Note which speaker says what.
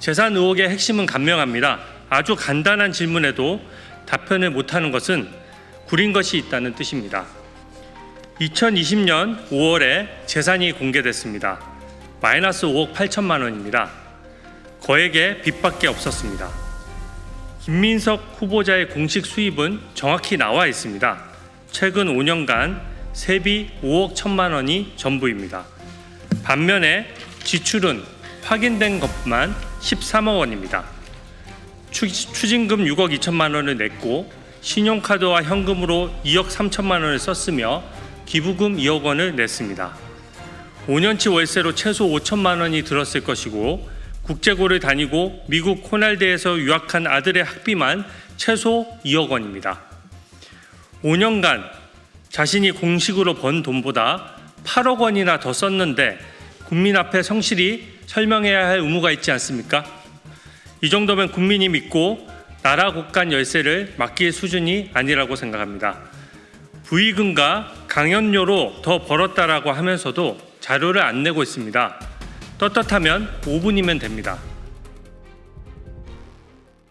Speaker 1: 재산 의혹의 핵심은 간명합니다. 아주 간단한 질문에도 답변을 못하는 것은 구린 것이 있다는 뜻입니다. 2020년 5월에 재산이 공개됐습니다. 마이너스 5억 8천만 원입니다. 거액의 빚밖에 없었습니다. 김민석 후보자의 공식 수입은 정확히 나와 있습니다. 최근 5년간 세비 5억 1천만 원이 전부입니다. 반면에 지출은 확인된 것만 13억 원입니다. 추, 추징금 6억 2천만 원을 냈고 신용카드와 현금으로 2억 3천만 원을 썼으며 기부금 2억 원을 냈습니다. 5년치 월세로 최소 5천만 원이 들었을 것이고 국제고를 다니고 미국 호날드에서 유학한 아들의 학비만 최소 2억 원입니다. 5년간 자신이 공식으로 번 돈보다 8억 원이나 더 썼는데 국민 앞에 성실히 설명해야 할 의무가 있지 않습니까? 이 정도면 국민이 믿고 나라 곳간 열쇠를 맡길 수준이 아니라고 생각합니다. 부의금과 강연료로 더 벌었다라고 하면서도 자료를 안 내고 있습니다. 떳떳하면 5분이면 됩니다.